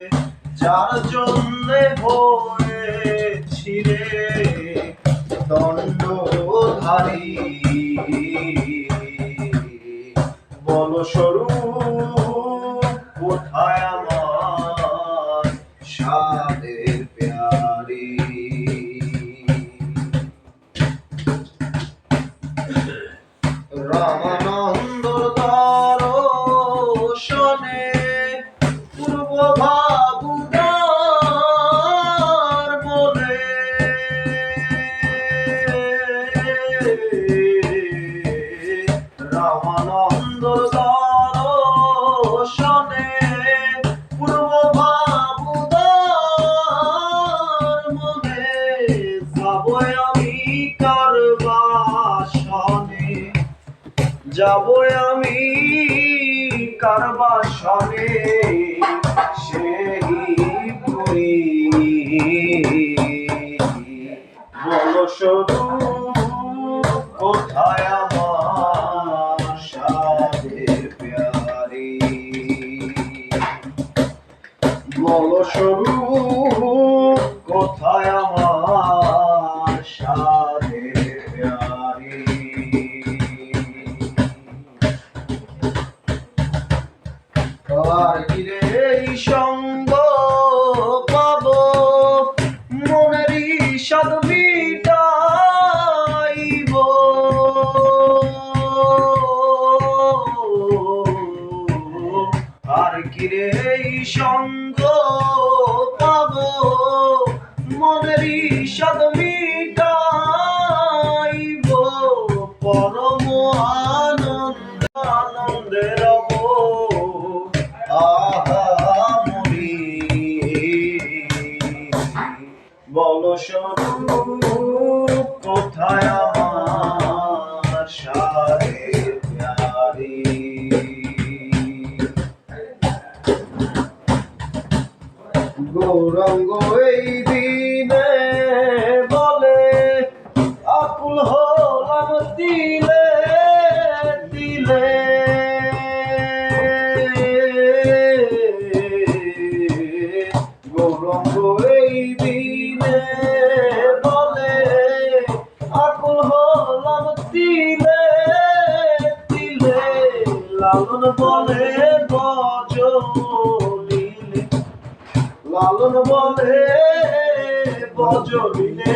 যার জন্যে হয়েছি দণ্ডধারী। বল স্বরূপ কোথায় আমার সাদের প্যারি? রামানন্দ দর্শনে পূর্ব যাব আমি কারবাসনে সেই পুরী। বল শুধু কোথায় আমার সাদের প্যারি? বল স্বরূপ আর কিরে এই সঙ্গ পাব। মনেরই সাদ মিটাইব। আর কিরে সঙ্গ পাব? মনেরই সাদ মিটাইব। পরম স্বরূপ কোথায় আমার সারে প্যারি? গৌরঙ্গ এই দিনে বলে আকুল হলাম দিলে লালন বলে বজলিলে লালন বলে বজলিলে